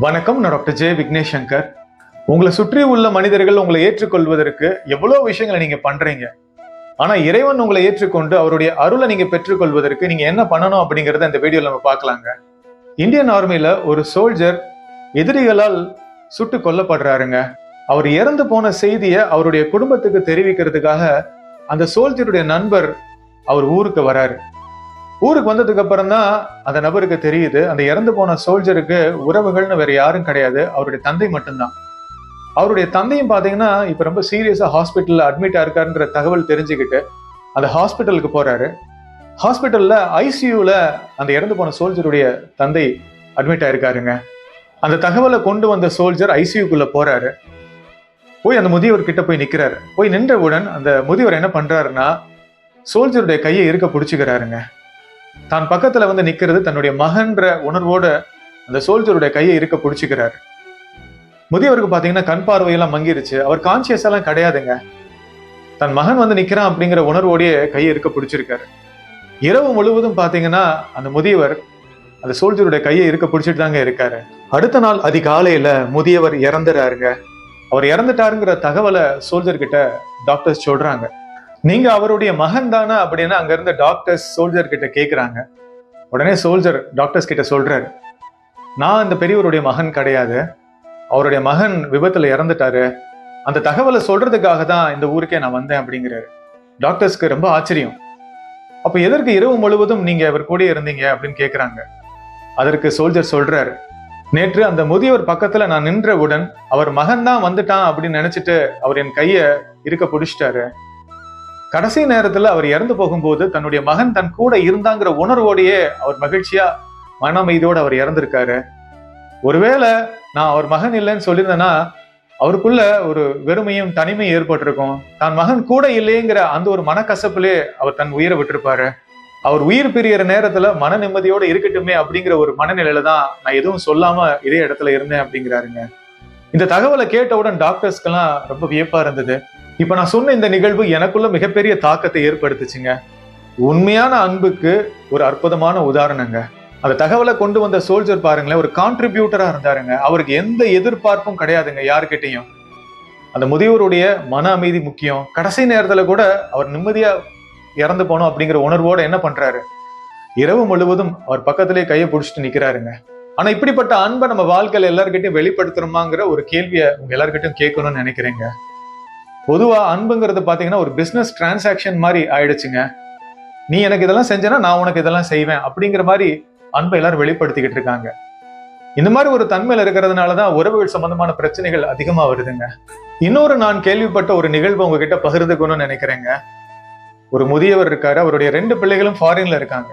வணக்கம் நான் doctor J Vignesh Shankar உங்களை சுற்றி உள்ள மனிதர்கள் உங்களை ஏற்றுக்கொள்வதற்கு எவ்வளோ விஷயங்களை நீங்க பண்றீங்க. ஆனா இறைவன் உங்களை ஏற்றுக்கொண்டு அவருடைய அருளை நீங்க பெற்றுக்கொள்வதற்கு நீங்க என்ன பண்ணணும் அப்படிங்கறத இந்த வீடியோல நம்ம பார்க்கலாங்க. இந்தியன் ஆர்மியில ஒரு சோல்ஜர் எதிரிகளால் சுட்டு கொல்லப்படுறாருங்க. அவர் இறந்து போன செய்தியை அவருடைய குடும்பத்துக்கு தெரிவிக்கிறதுக்காக அந்த சோல்ஜருடைய நண்பர் அவர் ஊருக்கு வராரு. ஊருக்கு வந்ததுக்கு அப்புறம் தான் அந்த நபருக்கு தெரியுது அந்த இறந்து போன சோல்ஜருக்கு உறவுகள்னு வேற யாரும் கிடையாது அவருடைய தந்தை மட்டும்தான். அவருடைய தந்தையும் பார்த்தீங்கன்னா இப்போ ரொம்ப சீரியஸா ஹாஸ்பிட்டலில் அட்மிட் ஆயிருக்காருன்ற தகவல் தெரிஞ்சுக்கிட்டு அந்த ஹாஸ்பிட்டலுக்கு போறாரு. ஹாஸ்பிட்டலில் ஐசியூவில் அந்த இறந்து போன சோல்ஜருடைய தந்தை அட்மிட் ஆயிருக்காருங்க. அந்த தகவலை கொண்டு வந்த சோல்ஜர் ஐசியூக்குள்ளே போறாரு. போய் அந்த முதியவர் கிட்ட போய் நிற்கிறாரு போய் நின்றவுடன் அந்த முதியவர் என்ன பண்றாருன்னா சோல்ஜருடைய கையை இருக்க பிடிச்சிக்கிறாருங்க. தான் பக்கத்துல வந்து நிக்கிறது தன்னுடைய மகன்ற உணர்வோட அந்த சோல்ஜருடைய கையை இருக்க பிடிச்சிக்கிறாரு. முதியவருக்கு பாத்தீங்கன்னா கண் பார்வையெல்லாம் மங்கிருச்சு. அவர் கான்சியஸ் எல்லாம் கிடையாதுங்க. தன் மகன் வந்து நிக்கிறான் அப்படிங்கிற உணர்வோடைய கையை இருக்க பிடிச்சிருக்காரு. இரவு முழுவதும் பாத்தீங்கன்னா அந்த முதியவர் அந்த சோல்ஜருடைய கையை இருக்க பிடிச்சிட்டு தாங்க இருக்காரு. அடுத்த நாள் அதிகாலையில முதியவர் இறந்துறாருங்க. அவர் இறந்துட்டாருங்கிற தகவலை சோல்ஜர் கிட்ட டாக்டர்ஸ் சொல்றாங்க. நீங்க அவருடைய மகன் தானே அப்படின்னு அங்க இருந்த டாக்டர்ஸ் சோல்ஜர் கிட்ட கேக்குறாங்க. உடனே சோல்ஜர் டாக்டர்ஸ் கிட்ட சொல்றாரு நான் அந்த பெரியவருடைய மகன் கிடையாது. அவருடைய மகன் விபத்துல இறந்துட்டாரு. அந்த தகவலை சொல்றதுக்காக தான் இந்த ஊருக்கே நான் வந்தேன் அப்படிங்கிறாரு. டாக்டர்ஸ்க்கு ரொம்ப ஆச்சரியம். அப்ப எதற்கு இரவு முழுவதும் நீங்க இவர் கூட இருந்தீங்க? அப்படின்னு கேக்குறாங்க. அதற்கு சோல்ஜர் சொல்றாரு நேற்று அந்த முதியவர் பக்கத்துல நான் நின்றவுடன் அவர் மகன் தான் வந்துட்டான் அப்படின்னு நினைச்சிட்டு அவர் என் கைய இருக்க பிடிச்சிட்டாரு. கடைசி நேரத்துல அவர் இறந்து போகும்போது தன்னுடைய மகன் தன் கூட இருந்தாங்கிற உணர்வோடையே அவர் மகிழ்ச்சியா மன அமைதியோட அவர் இறந்திருக்காரு. ஒருவேளை நான் அவர் மகன் இல்லைன்னு சொல்லியிருந்தேன்னா அவருக்குள்ள ஒரு வெறுமையும் தனிமையும் ஏற்பட்டிருக்கும். தான் மகன் கூட இல்லைங்கிற அந்த ஒரு மனக்கசப்பிலே அவர் தன் உயிரை விட்டிருப்பாரு. அவர் உயிர் பிரியற நேரத்துல மன நிம்மதியோட இருக்கட்டுமே அப்படிங்கிற ஒரு மனநிலையில தான் நான் எதுவும் சொல்லாம இதே இடத்துல இருந்தேன் அப்படிங்கிறாருங்க. இந்த தகவலை கேட்டவுடன் டாக்டர்ஸ்க்கெல்லாம் ரொம்ப வியப்பா இருந்தது. இப்போ நான் சொன்ன இந்த நிகழ்வு எனக்குள்ள மிகப்பெரிய தாக்கத்தை ஏற்படுத்துச்சுங்க. உண்மையான அன்புக்கு ஒரு அற்புதமான உதாரணங்க. அந்த தகவலை கொண்டு வந்த சோல்ஜர் பாருங்களேன் ஒரு கான்ட்ரிபியூட்டரா இருந்தாருங்க. அவருக்கு எந்த எதிர்பார்ப்பும் கிடையாதுங்க யாருக்கிட்டையும் அந்த முதியோருடைய மன அமைதி முக்கியம். கடைசி நேரத்தில் கூட அவர் நிம்மதியா இறந்து போனோம் அப்படிங்கிற உணர்வோட என்ன பண்றாரு? இரவு முழுவதும் அவர் பக்கத்திலே கையை பிடிச்சிட்டு நிக்கிறாருங்க. ஆனா இப்படிப்பட்ட அன்பை நம்ம வாழ்க்கையில எல்லார்கிட்டையும் வெளிப்படுத்துறோமாங்கிற ஒரு கேள்வியை உங்க எல்லார்கிட்டையும் கேட்கணும்னு நினைக்கிறேங்க. பொதுவா அன்புங்கிறது பாத்தீங்கன்னா ஒரு பிசினஸ் டிரான்சாக்ஷன் மாதிரி ஆயிடுச்சுங்க. நீ எனக்கு இதெல்லாம் செஞ்சேன்னா நான் உனக்கு இதெல்லாம் செய்வேன் அப்படிங்கிற மாதிரி அன்பை எல்லாரும் வெளிப்படுத்திக்கிட்டு இருக்காங்க. இந்த மாதிரி ஒரு தன்மையில இருக்கிறதுனாலதான் உறவுகள் சம்பந்தமான பிரச்சனைகள் அதிகமா வருதுங்க. இன்னொரு நான் கேள்விப்பட்ட ஒரு நிகழ்வு உங்ககிட்ட பகிர்ந்துக்கணும்னு நினைக்கிறேங்க. ஒரு முதியவர் இருக்காரு அவருடைய ரெண்டு பிள்ளைகளும் ஃபாரின்ல இருக்காங்க.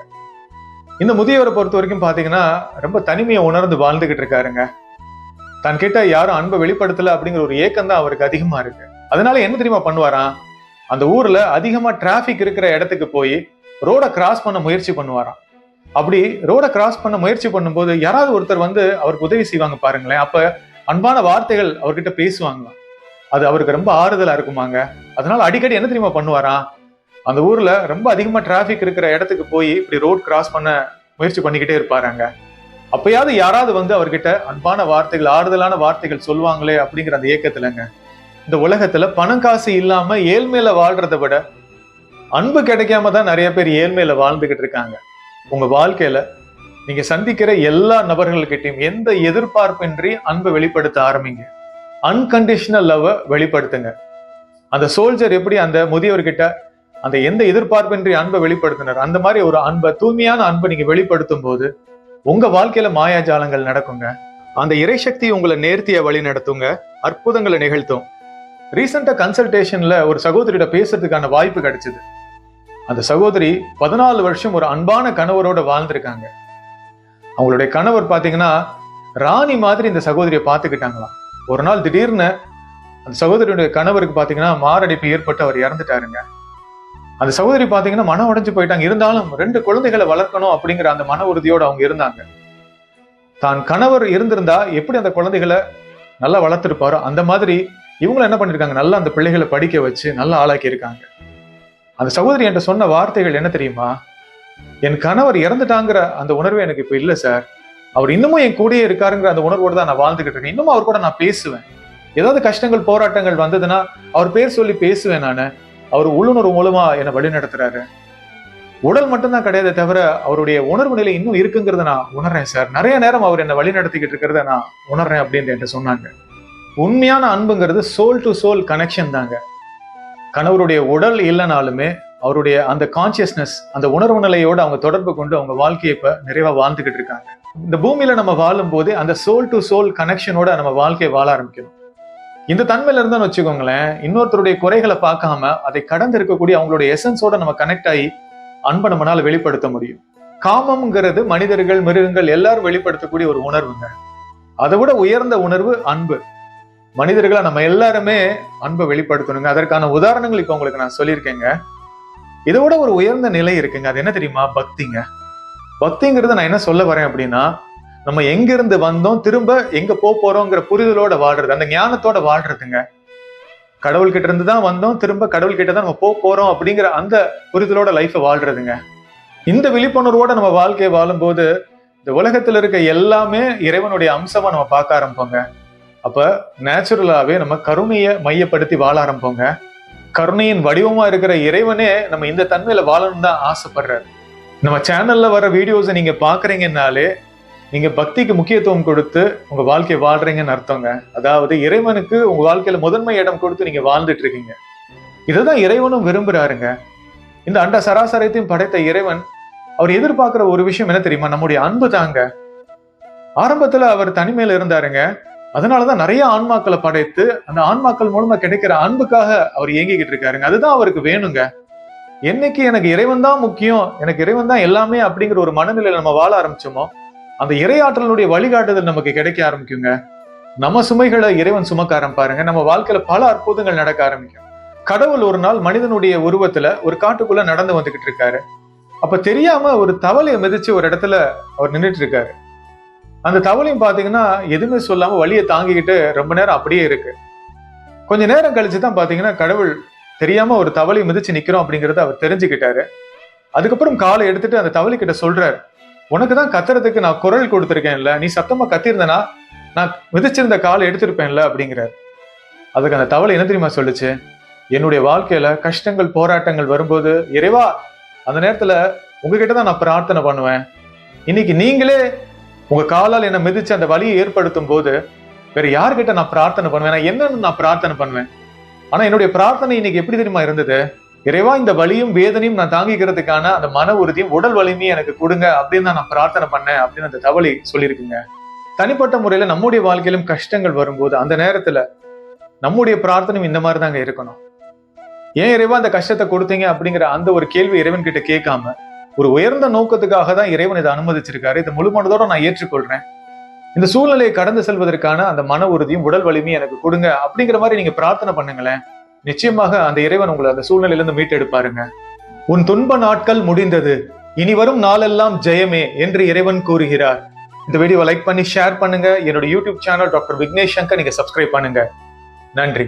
இந்த முதியவரை பொறுத்த வரைக்கும் பாத்தீங்கன்னா ரொம்ப தனிமையை உணர்ந்து வாழ்ந்துகிட்டு இருக்காருங்க. தன் கிட்ட யாரும் அன்பை வெளிப்படுத்தலை அப்படிங்கிற ஒரு ஏக்கம் தான் அவருக்கு அதிகமா இருக்கு. அதனால என்ன தெரியுமா பண்ணுவாராம்? அந்த ஊர்ல அதிகமா டிராபிக் இருக்கிற இடத்துக்கு போய் ரோட கிராஸ் பண்ண முயற்சி பண்ணுவாராம். அப்படி ரோட கிராஸ் பண்ண முயற்சி பண்ணும்போது யாராவது ஒருத்தர் வந்து அவருக்கு உதவி செய்வாங்க பாருங்களேன். அப்ப அன்பான வார்த்தைகள் அவர்கிட்ட பேசுவாங்களாம். அது அவருக்கு ரொம்ப ஆறுதலா இருக்குமாங்க. அதனால அடிக்கடி என்ன தெரியுமா பண்ணுவாராம்? அந்த ஊர்ல ரொம்ப அதிகமா டிராபிக் இருக்கிற இடத்துக்கு போய் இப்படி ரோட் கிராஸ் பண்ண முயற்சி பண்ணிக்கிட்டே இருப்பாராங்க. அப்பயாவது யாராவது வந்து அவர்கிட்ட அன்பான வார்த்தைகள் ஆறுதலான வார்த்தைகள் சொல்லுவாங்களே அப்படிங்கிற அந்த ஏக்கத்துலங்க. இந்த உலகத்துல பணம் காசு இல்லாம ஏழ்மையில வாழ்றதை விட அன்பு கிடைக்காம தான் நிறைய பேர் ஏழ்மையில வாழ்ந்துகிட்டு இருக்காங்க. உங்க வாழ்க்கையில நீங்க சந்திக்கிற எல்லா நபர்கள்கிட்டையும் எந்த எதிர்பார்ப்பின்றி அன்பை வெளிப்படுத்த ஆரம்பிங்க. அன்கண்டிஷனல் லவ்வை வெளிப்படுத்துங்க. அந்த சோல்ஜர் எப்படி அந்த முதியவர்கிட்ட அந்த எந்த எதிர்பார்ப்பின்றி அன்பை வெளிப்படுத்தினார் அந்த மாதிரி ஒரு அன்பை தூய்மையான அன்பை நீங்க வெளிப்படுத்தும் போது உங்க வாழ்க்கையில மாயாஜாலங்கள் நடக்குங்க. அந்த இறைசக்தி உங்களை நேர்த்திய வழி நடத்துங்க. அற்புதங்களை நிகழ்த்தும். ரீசெண்டாக கன்சல்டேஷன்ல ஒரு சகோதரியிட பேசுறதுக்கான வாய்ப்பு கிடைச்சிது. அந்த சகோதரி பதினாலு வருஷம் ஒரு அன்பான கணவரோட வாழ்ந்திருக்காங்க. அவங்களுடைய கணவர் பார்த்தீங்கன்னா ராணி மாதிரி இந்த சகோதரியை பார்த்துக்கிட்டாங்களாம். ஒரு நாள் திடீர்னு அந்த சகோதரியுடைய கணவருக்கு பார்த்தீங்கன்னா மாரடைப்பு ஏற்பட்டு அவர் இறந்துட்டாருங்க. அந்த சகோதரி பார்த்தீங்கன்னா மன உடைஞ்சு போயிட்டாங்க. இருந்தாலும் ரெண்டு குழந்தைகளை வளர்க்கணும் அப்படிங்கிற அந்த மன உறுதியோட அவங்க இருந்தாங்க. தான் கணவர் இருந்திருந்தா எப்படி அந்த குழந்தைகளை நல்லா வளர்த்துருப்பாரோ அந்த மாதிரி இவங்களும் என்ன பண்ணிருக்காங்க? நல்லா அந்த பிள்ளைகளை படிக்க வச்சு நல்லா ஆளாக்கி இருக்காங்க அந்த சகோதரி என்கிட்ட சொன்ன வார்த்தைகள் என்ன தெரியுமா? என் கணவர் இறந்துட்டாங்கிற அந்த உணர்வு எனக்கு இப்ப இல்ல சார். அவர் இன்னமும் என் கூடயே இருக்காருங்கிற அந்த உணர்வோடு தான் நான் வாழ்ந்துகிட்டு இருக்கேன். இன்னமும் அவர் கூட நான் பேசுவேன். ஏதாவது கஷ்டங்கள் போராட்டங்கள் வந்ததுன்னா அவர் பேர் சொல்லி பேசுவேன் நான். அவர் உள்ளுணர்வு மூலமா என்னை வழி நடத்துறாரு உடல் மட்டும்தான் கிடையாதே தவிர அவருடைய உணர்வு நிலை இன்னும் இருக்குங்கிறத நான் உணர்றேன் சார். நிறைய நேரம் அவர் என்னை வழி நடத்திக்கிட்டு இருக்கிறத நான் உணர்றேன் அப்படின்னு என்கிட்ட சொன்னாங்க. உண்மையான அன்புங்கிறது சோல் டு சோல் கனெக்ஷன் தாங்க. கணவருடைய உடல் இல்லைனாலுமே அவருடைய அந்த கான்சியஸ்னஸ் அந்த உணர்வு நிலையோடு அவங்க தொடர்பு கொண்டு அவங்க வாழ்க்கையை இப்போ நிறைவா வாழ்ந்துகிட்டு இருக்காங்க. இந்த பூமியில நம்ம வாழும் போது அந்த சோல் டு சோல் கனெக்ஷனோட நம்ம வாழ்க்கையை வாழ ஆரம்பிக்கணும். இந்த தன்மையில இருந்தான்னு வச்சுக்கோங்களேன் இன்னொருத்தருடைய குறைகளை பார்க்காம அதை கடந்து இருக்கக்கூடிய அவங்களுடைய எசன்ஸோட நம்ம கனெக்ட் ஆகி அன்பை நம்மளால வெளிப்படுத்த முடியும். காமம்ங்கிறது மனிதர்கள் மிருகங்கள் எல்லாரும் வெளிப்படுத்தக்கூடிய ஒரு உணர்வுங்க. அதை விட உயர்ந்த உணர்வு அன்பு. மனிதர்களா நம்ம எல்லாருமே அன்பை வெளிப்படுத்தணுங்க. அதற்கான உதாரணங்கள் இப்போ உங்களுக்கு நான் சொல்லியிருக்கேங்க. இதோட ஒரு உயர்ந்த நிலை இருக்குங்க. அது என்ன தெரியுமா? பக்திங்க. பக்திங்கிறத நான் என்ன சொல்ல வரேன் அப்படின்னா நம்ம எங்கிருந்து வந்தோம் திரும்ப எங்க போக போறோங்கிற புரிதலோட வாழ்றது அந்த ஞானத்தோட வாழ்றதுங்க. கடவுள்கிட்ட இருந்து தான் வந்தோம் திரும்ப கடவுள் கிட்ட தான் நம்ம போக போறோம் அப்படிங்கிற அந்த புரிதலோட லைஃபை வாழ்றதுங்க. இந்த விழிப்புணர்வோட நம்ம வாழ்க்கையை வாழும்போது இந்த உலகத்துல இருக்க எல்லாமே இறைவனுடைய அம்சமா நம்ம பார்க்க ஆரம்பிப்போங்க. அப்ப நேச்சுரலாவே நம்ம கருணையை மையப்படுத்தி வாழ ஆரம்பிப்போங்க. கருணையின் வடிவமா இருக்கிற இறைவனே நம்ம இந்த தன்மையில வாழணும் தான் ஆசைப்படுறாரு. நம்ம சேனல்ல வர வீடியோஸை நீங்க பாக்குறீங்கன்னாலே நீங்க பக்திக்கு முக்கியத்துவம் கொடுத்து உங்க வாழ்க்கையை வாழ்றீங்கன்னு அர்த்தங்க. அதாவது இறைவனுக்கு உங்க வாழ்க்கையில முதன்மை இடம் கொடுத்து நீங்க வாழ்ந்துட்டு இருக்கீங்க. இதுதான் இறைவனும் விரும்புறாருங்க. இந்த அண்ட சராசரத்தையும் படைத்த இறைவன் அவர் எதிர்பார்க்கிற ஒரு விஷயம் என்ன தெரியுமா? நம்முடைய அன்பு தாங்க. ஆரம்பத்துல அவர் தனிமையில இருந்தாருங்க. அதனாலதான் நிறைய ஆன்மாக்களை படைத்து அந்த ஆன்மாக்கள் மூலமா கிடைக்கிற அன்புக்காக அவர் இயங்கிக்கிட்டு இருக்காருங்க. அதுதான் அவருக்கு வேணுங்க. என்னைக்கு எனக்கு இறைவன் தான் முக்கியம் எனக்கு இறைவன் தான் எல்லாமே அப்படிங்கிற ஒரு மனநிலையில நம்ம வாழ ஆரம்பிச்சோமோ அந்த இறையாற்றலுடைய வழிகாட்டுதல் நமக்கு கிடைக்க ஆரம்பிக்குங்க. நம்ம சுமைகளை இறைவன் சுமக்க ஆரம்பிப்பாருங்க. நம்ம வாழ்க்கையில பல அற்புதங்கள் நடக்க ஆரம்பிக்கும். கடவுள் ஒரு நாள் மனிதனுடைய உருவத்துல ஒரு காட்டுக்குள்ள நடந்து வந்துகிட்டு இருக்காரு. அப்ப தெரியாம ஒரு தவளையை மிதிச்சு ஒரு இடத்துல அவர் நின்றுட்டு இருக்காரு. அந்த தவளையும் பார்த்தீங்கன்னா எதுவுமே சொல்லாமல் வழியை தாங்கிக்கிட்டு ரொம்ப நேரம் அப்படியே இருக்கு. கொஞ்ச நேரம் கழிச்சு தான் பார்த்தீங்கன்னா கடவுள் தெரியாம ஒரு தவளை மிதிச்சு நிக்கிறோம் அப்படிங்கறத அவர் தெரிஞ்சுக்கிட்டாரு. அதுக்கப்புறம் காலை எடுத்துட்டு அந்த தவளை கிட்ட சொல்றாரு உனக்கு தான் கத்துறதுக்கு நான் குரல் கொடுத்துருக்கேன்ல நீ சத்தமா கத்திருந்தனா நான் மிதிச்சிருந்த காலை எடுத்திருப்பேன்ல அப்படிங்கிறார். அதுக்கு அந்த தவளை என்ன தெரியுமா சொல்லுச்சு? என்னுடைய வாழ்க்கையில கஷ்டங்கள் போராட்டங்கள் வரும்போது இறைவா அந்த நேரத்துல உங்ககிட்ட தான் நான் பிரார்த்தனை பண்ணுவேன். இன்னைக்கு நீங்களே உங்க காலால் என்னை மிதிச்சு அந்த வலியை ஏற்படுத்தும் போது வேற யார்கிட்ட நான் பிரார்த்தனை பண்ணுவேன்? என்னன்னு நான் பிரார்த்தனை பண்ணுவேன்? ஆனா என்னுடைய பிரார்த்தனை இன்னைக்கு எப்படி தெரியுமா இருந்தது? இறைவா இந்த வலியும் வேதனையும் நான் தாங்கிக்கிறதுக்கான அந்த மன உறுதியும் உடல் வலிமையும் எனக்கு கொடுங்க அப்படின்னு தான் நான் பிரார்த்தனை பண்ணேன் அப்படின்னு அந்த தவளை சொல்லியிருக்குங்க. தனிப்பட்ட முறையில நம்முடைய வாழ்க்கையிலும் கஷ்டங்கள் வரும்போது அந்த நேரத்துல நம்முடைய பிரார்த்தனையும் இந்த மாதிரி தாங்க இருக்கணும். ஏன் இறைவா அந்த கஷ்டத்தை கொடுத்தீங்க அப்படிங்கிற அந்த ஒரு கேள்வி இறைவன் கிட்ட கேட்காம ஒரு உயர்ந்த நோக்கத்துக்காக தான் இறைவன் இதை அனுமதிச்சிருக்காரு. இதை முழு மனதோட நான் ஏற்றுக்கொள்றேன். இந்த சூழ்நிலையை கடந்து செல்வதற்கான அந்த மன உறுதியும் உடல் வலிமையும் எனக்கு கொடுங்க அப்படிங்கிற மாதிரி நீங்க பிரார்த்தனை பண்ணுங்களேன். நிச்சயமாக அந்த இறைவன் உங்களை அந்த சூழ்நிலையிலிருந்து மீட்டெடுப்பாருங்க. உன் துன்ப நாட்கள் முடிந்தது. இனி வரும் நாளெல்லாம் ஜெயமே என்று இறைவன் கூறுகிறார். இந்த வீடியோவை லைக் பண்ணி ஷேர் பண்ணுங்க. என்னோட YouTube channel doctor Vignesh Shankar நீங்க சப்ஸ்கிரைப் பண்ணுங்க. நன்றி.